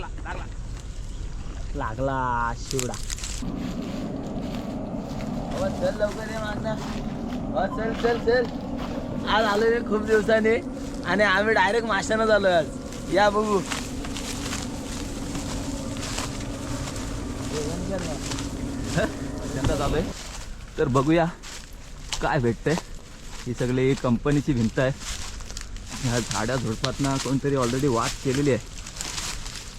लागला लागला. लागला शिवडा. चल लवकर ये मागना. चल चल चल. आज आलो मी खूप दिवसांनी आणि आम्ही डायरेक्ट माशानं झालो आज. या बघू. चालू आहे तर बघूया काय भेटतंय. ही सगळी कंपनीची भिंत आहे. ह्या झाडा झुडपातनं कोणतरी ऑलरेडी वाट केलेली आहे.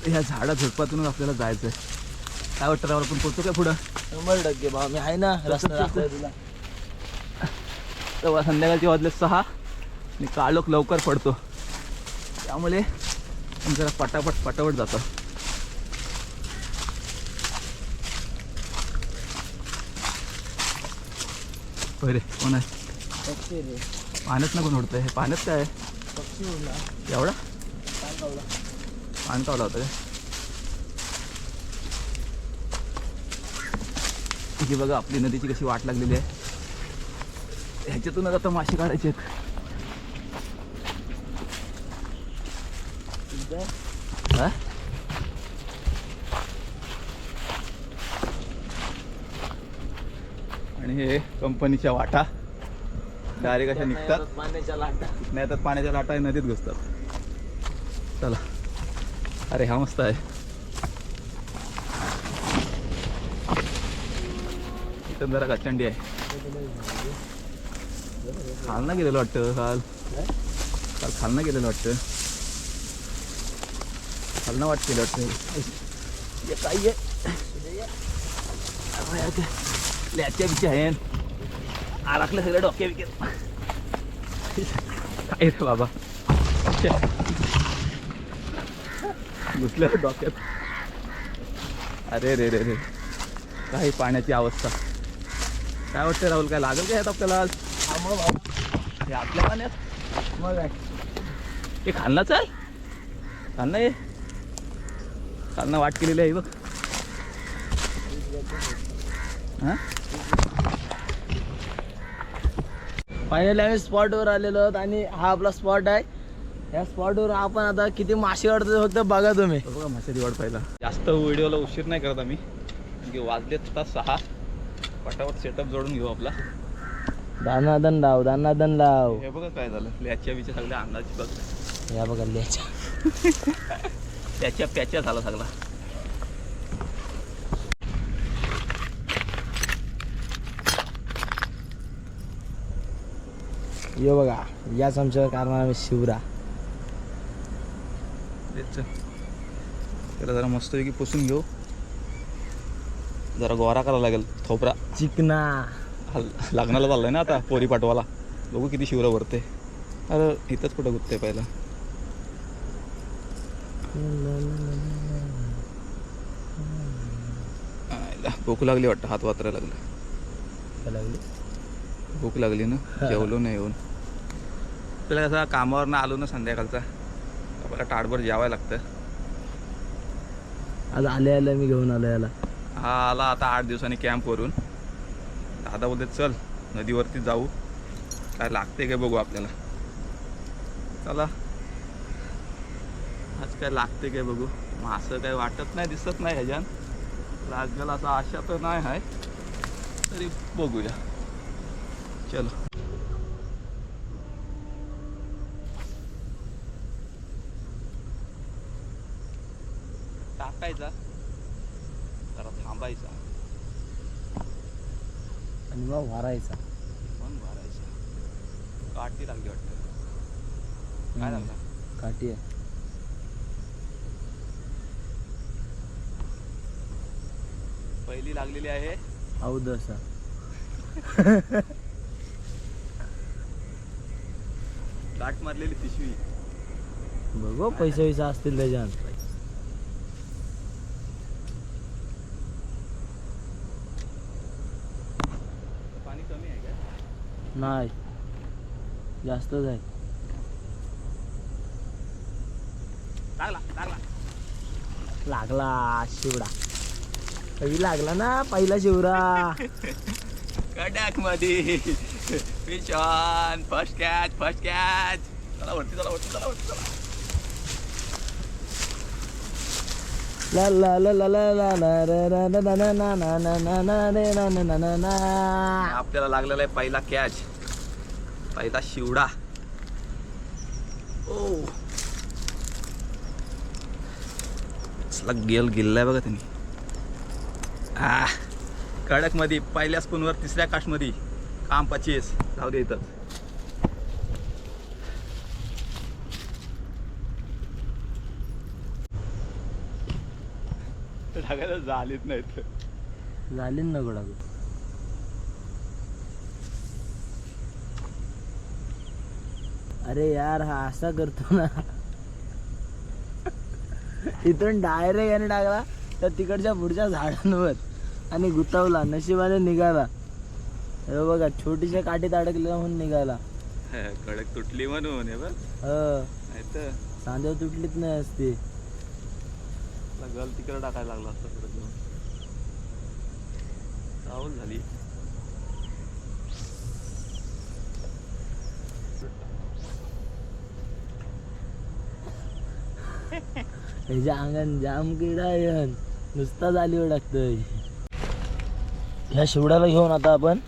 ह्या झाडा झुडपातूनच आपल्याला जायचं आहे काय वाटतं आपण पोहोचतो काय पुढं? शंभर टक्के भाऊ मी आहे ना रस्ता तुला. तेव्हा संध्याकाळचे वाजले सहा. आणि काळोख लवकर पडतो. त्यामुळे जरा पटापट पटापट जातो. होय रे कोण आहे? पाण्यात ना कोण उडतंय? हे पाण्यात काय आहे? एवढा? कावला होता ही बघा आपली नदीची कशी वाट लागलेली आहे. ह्याच्यातूनच आता मासे काढायचे आहेत? आणि हे कंपनीच्या वाटा. डायरेक्ट अशा निघतात. पाण्याच्या लाटा. नाही तर पाण्याच्या लाटा नदीत घुसतात. चला. अरे हा मस्त आहे. इथं जरा गचंडी आहे. खालना गेलेलं वाटतं काल काल खालना गेलेलं वाटतं. खालना वाट केलं वाटतं. ये काय आहे अरे बिच्या आहे. आराखले सगळं डोक्या बिके. काय रे बाबा? घुसलं डोक्यात. अरे रे रे रे. काही पाण्याची अवस्था. काय वाटतं राहुल काय लागेल काय आपल्याला आज? हे आपल्या पाण्यात? मग आहे हे खालना चाल. खालना हे. खालना वाट केलेली आहे बघ. हां? फायनली आम्ही स्पॉटवर आलेलो आहोत आणि हा आपला स्पॉट आहे. या स्पॉटवर आपण आता किती मासे काढतो फक्त बघा तुम्ही. बघा माशाची वाट पाहिला जास्त व्हिडिओला उशीर नाही करत आम्ही. की वाजलेत आता सहा. पटापट सेटअप जोडून घेऊ आपला. दानादन लाव दानादन लाव हे बघा काय झालं. ल्याच्या बिच्या सगळ्या अंदाज बघ. या बघा लिहायच्या त्याच्या प्याच्या झाला सगळा. यो बघा याच आमच्या कारण आम्ही शिवरा. तेच त्याला जरा मस्तपैकी पुसून घेऊ. जरा गोरा करावा लागेल थोपरा. चिकना. हल लग्नाला चाललंय ना आता पोरी पाठवाला बघू किती शिवरा भरते अरे इथंच कुठं गुत्ते पहिला? भूक लागली वाटतं हात वात्रायला लागलं. भूक लागली ना जेवलो नाही येऊन. आपल्याला कसं कामावर ना आलो ना संध्याकाळचा. आपल्याला ताटभर जेवायला लागतं आज आले आले मी घेऊन आलो याला. हा आला आता आठ दिवसांनी कॅम्पवरून दादा बोलते चल नदीवरती जाऊ. काय लागते काय बघू आपल्याला. चला. आज काय लागते काय बघू. मासं काय वाटत नाही दिसत नाही ह्याच्यान लागेल असा आशा तर नाही आहे तरी बघूया. चलो. टाकायचा. जरा थांबायचा. आणि मग भरायचा. मन भरायचा. काठी लागली वाटतं. काय हम्म. लागला काठी आहे. पहिली लागलेली आहे. अवदसा गाठ मारलेली पिशवी. बघू पैसे विसा असतील त्याच्यात पाणी कमी आहे का नाही. जास्तच आहे. लागला लागला. लागला शिवडा. पहिला लागला ना पहिला शिवरा कडकमध्ये fish on first catch first catch चला वरती चला वरती चला वरती चला La la la la la la ला रा रा रा रा ना ना ना ना ना रे ना ना ना ना ना आपल्याला लागलेला आहे पहिला कॅच पहिला शिवडा ओ कसला गेल गेलाय बघा त्यांनी आ कडकमध्ये पहिल्या स्पूनवर तिसऱ्या काशमध्ये काम पचीस जाऊ दे इथं टाकायला झालीच नाहीत. झाली ना गोडा अरे यार हा असा करतो ना. इथून डायरेक्ट याने टाकला तर तिकडच्या पुढच्या झाडांवर. आणि गुतावला नशिबाने निघाला. हे बघा छोटीशा काठीत अडकलेला म्हणून निघाला. कडक तुटली म्हणून हे बघ. ह. सांध्यावर तुटलीच नाही असते. गल तिकडे टाकायला लागला असता परत जाऊन. चावल झाली. ह्याच्या अंगात जाम किडा येन नुसता जालीवर टाकतोय. ह्या शिवड्याला घेऊन आता आपण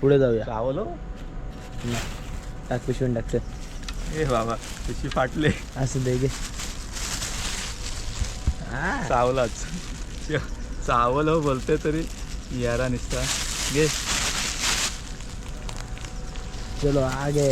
पुढे जाऊया. चावलो टाक पिशवून टाकतं ए बाबा तुझी फाटले. असं दे गे चावलाच. चावल हो बोलते तरी यारा निसता. घे. चलो आगे.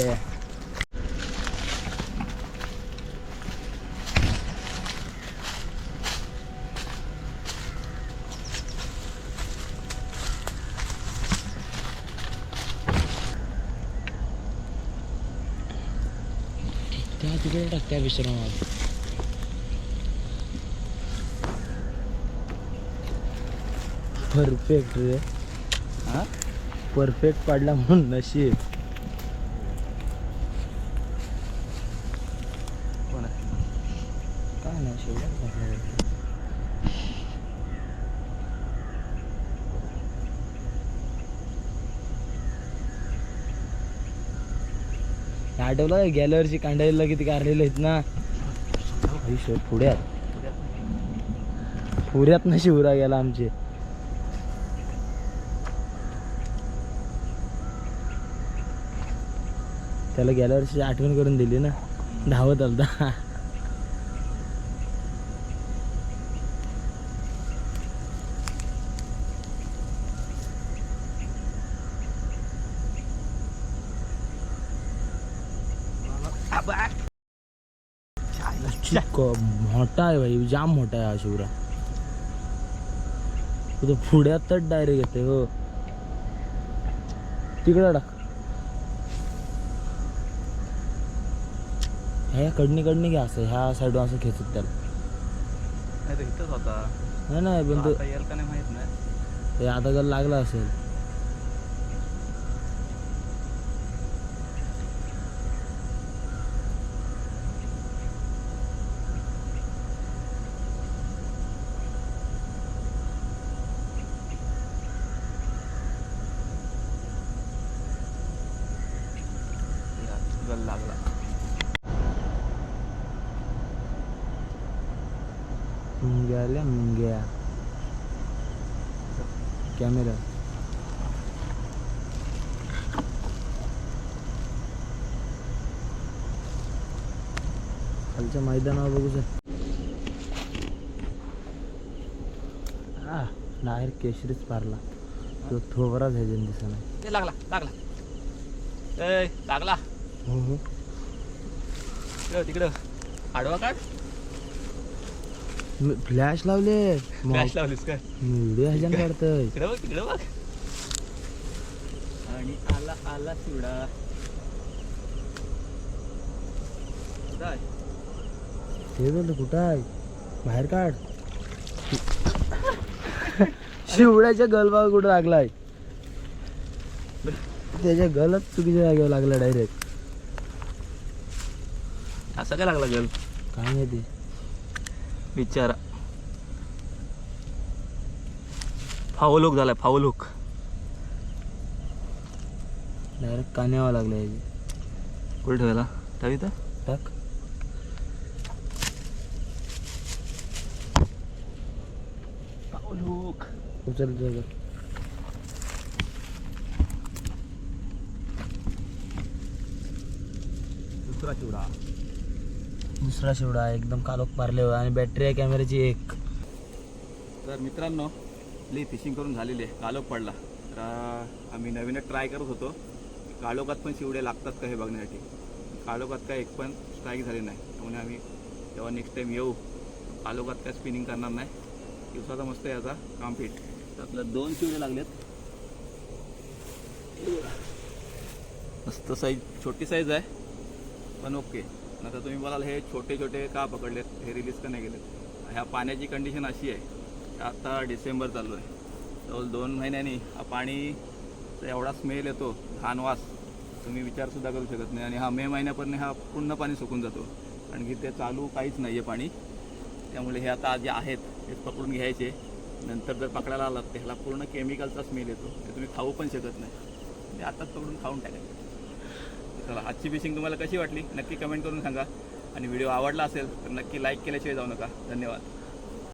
त्या तिकडे टाक त्या परफेक्ट रे. हा? परफेक्ट पाडला म्हणून नशीब. काय नाही शेवट आठवलं गेल्या वर्षी कांडायला किती कारलेले आहेत ना? पुढ्यात. पुऱ्यात ना शिवरा गेला आमचे. त्याला गेल्या वर्षी आठवण करून दिली ना. धावत आलता. मोठा आहे भाई जाम मोठा आहे हा शिवरा. तो पुढ्यातच डायरेक्ट येते हो. तिकडं टाक. ह्या कडनी कडनी घ्या असं ह्या साईडून असं खेचत त्याला. नाही तर इथंच होता. नाही नाही पण तो का नाही माहीत नाही ते आता गल लागला असेल गल लागला आल्या मुंग्या कॅमेरा खालच्या मैदानावर बघू हा डायरेक्ट केशरीच पारला. तो थोबराच ह्याच्यान दिसा नाही लागला लागला. ए लागला. हो हो. तिकडं. आडवा काढ. फ्लॅश लावले. फ्लॅश लावलीस काय? व्हिडिओ ह्याच्यान काढतोय. तिकडे बघ तिकडे बघ. आणि आला आला चिवडा. ते बोलतो कुठं आहे? बाहेर काढ. शिवड्याच्या गलबाग कुठं लागलाय? त्याच्या गलत चुकीच्या जागेवर लागला डायरेक्ट असं काय लागला गल? काय माहिती? बिचारा फावलूक झालाय फावलूक डायरेक्ट कान्यावर लागला याची कुठे ठेवायला? ठेवी तर टाक. लोक उचल उचल दुसरा चिवडा. दुसरा शिवडा एकदम कालोख पारले हो आणि बॅटरी आहे कॅमेऱ्याची एक. तर मित्रांनो ली फिशिंग करून झालेली आहे. कालोख पडला. तर आम्ही नवीनच ट्राय करत होतो. काळोखात पण शिवडे लागतात का हे बघण्यासाठी. काळोखात काय एक पण स्ट्राईक झाली नाही. त्यामुळे आम्ही जेव्हा नेक्स्ट टाईम येऊ. काळोखात काय स्पिनिंग करणार नाही. दिवसाचा मस्त याचा. कॉम्प्लीट तर आपल्या दोन शिवडे लागलेत. मस्त साईज छोटी साईज आहे. पण ओके नंतर तुम्ही बोलाल हे छोटे छोटे का पकडलेत? हे रिलीज का नाही केलेत? ह्या पाण्याची कंडिशन अशी आहे आता डिसेंबर चालू आहे. जवळ दोन महिन्यांनी हा पाणीचा एवढा स्मेल येतो घाण वास तुम्ही विचारसुद्धा करू शकत नाही. आणि हा मे महिन्यापर्यंत हा पूर्ण पाणी सुकून जातो. कारण की ते चालू काहीच नाही आहे पाणी. त्यामुळे हे आता जे आहेत हे पकडून घ्यायचे. नंतर जर पकडायला आलात तर ह्याला पूर्ण केमिकलचा स्मेल येतो. ते तुम्ही खाऊ पण शकत नाही. ते आताच पकडून खाऊन टाकायचं चला आजची फिशिंग तुम्हाला कशी वाटली? नक्की कमेंट करून सांगा. आणि व्हिडिओ आवडला असेल तर नक्की लाईक केल्याशिवाय जाऊ नका. धन्यवाद.